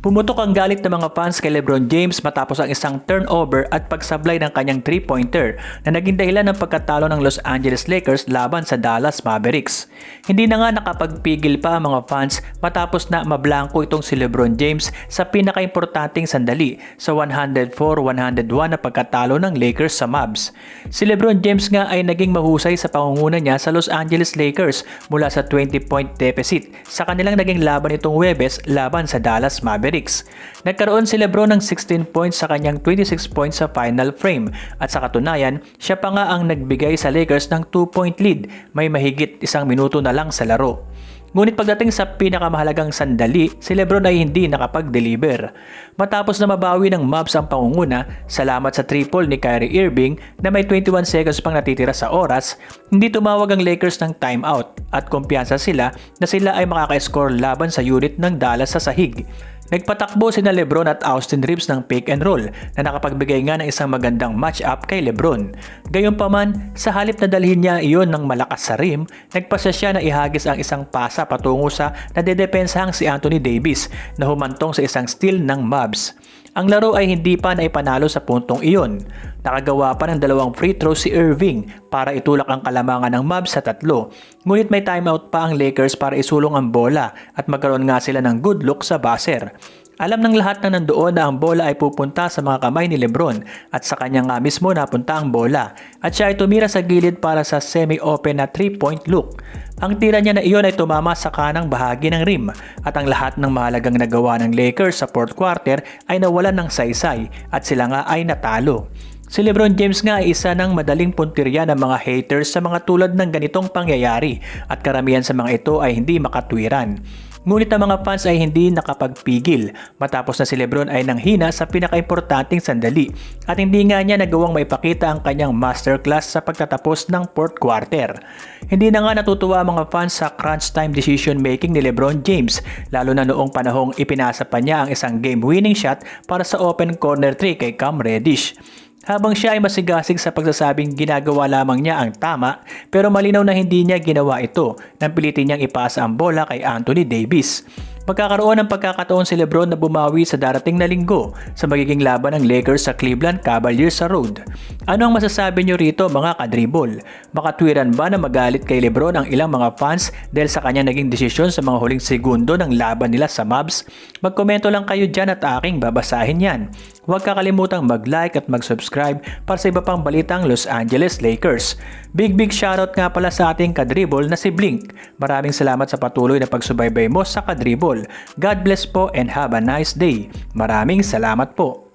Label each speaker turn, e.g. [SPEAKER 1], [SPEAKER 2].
[SPEAKER 1] Pumutok ang galit ng mga fans kay Lebron James matapos ang isang turnover at pagsablay ng kanyang 3-pointer na naging dahilan ng pagkatalo ng Los Angeles Lakers laban sa Dallas Mavericks. Hindi na nga nakapagpigil pa ang mga fans matapos na mablangko itong si Lebron James sa pinakaimportanteng sandali sa 104-101 na pagkatalo ng Lakers sa Mavs. Si Lebron James nga ay naging mahusay sa pangunguna niya sa Los Angeles Lakers mula sa 20-point deficit sa kanilang naging laban itong Webes laban sa Dallas Mavericks. Nagkaroon si Lebron ng 16 points sa kanyang 26 points sa final frame at sa katunayan, siya pa nga ang nagbigay sa Lakers ng 2-point lead may mahigit isang minuto na lang sa laro. Ngunit pagdating sa pinakamahalagang sandali, si Lebron ay hindi nakapag-deliver. Matapos na mabawi ng Mavs ang pangunguna, salamat sa triple ni Kyrie Irving na may 21 seconds pang natitira sa oras, hindi tumawag ang Lakers ng timeout at kumpiyansa sila na sila ay makaka-score laban sa unit ng Dallas sa sahig. Nagpatakbo sina Lebron at Austin Reeves ng pick and roll na nakapagbigay nga ng isang magandang match-up kay Lebron. Gayunpaman, sa halip na dalhin niya iyon ng malakas sa rim, nagpasya siya na ihagis ang isang pasa patungo sa nadedepensahang si Anthony Davis na humantong sa isang steal ng Mavs. Ang laro ay hindi pa naipanalo sa puntong iyon. Nakagawa pa ng dalawang free throw si Irving para itulak ang kalamangan ng Mavs sa tatlo. Ngunit may timeout pa ang Lakers para isulong ang bola at magkaroon nga sila ng good look sa buzzer. Alam ng lahat na nandoon na ang bola ay pupunta sa mga kamay ni Lebron at sa kanya nga mismo napunta ang bola at siya ay tumira sa gilid para sa semi-open na 3-point look. Ang tira niya na iyon ay tumama sa kanang bahagi ng rim at ang lahat ng mahalagang nagawa ng Lakers sa fourth quarter ay nawalan ng saysay at sila nga ay natalo. Si Lebron James nga ay isa ng madaling puntirya ng mga haters sa mga tulad ng ganitong pangyayari at karamihan sa mga ito ay hindi makatwiran. Ngunit ang mga fans ay hindi nakapagpigil matapos na si Lebron ay nanghina sa pinakaimportanteng sandali at hindi nga niya nagawang maipakita ang kanyang masterclass sa pagtatapos ng fourth quarter. Hindi na nga natutuwa ang mga fans sa crunch time decision making ni Lebron James lalo na noong panahong ipinasa pa niya ang isang game winning shot para sa open corner 3 kay Cam Reddish. Habang siya ay masigasig sa pagsasabing ginagawa lamang niya ang tama pero malinaw na hindi niya ginawa ito nang pilitin niyang ipasa ang bola kay Anthony Davis. Magkakaroon ng pagkakataon si Lebron na bumawi sa darating na linggo sa magiging laban ng Lakers sa Cleveland Cavaliers sa road. Ano ang masasabi niyo rito mga kadribol? Makatwiran ba na magalit kay Lebron ang ilang mga fans dahil sa kanya naging desisyon sa mga huling segundo ng laban nila sa Mavs? Magkomento lang kayo dyan at aking babasahin yan. Huwag kakalimutang mag-like at mag-subscribe para sa iba pang balitang Los Angeles Lakers. Big big shoutout nga pala sa ating kadribol na si Blink. Maraming salamat sa patuloy na pagsubaybay mo sa kadribol. God bless po and have a nice day. Maraming salamat po.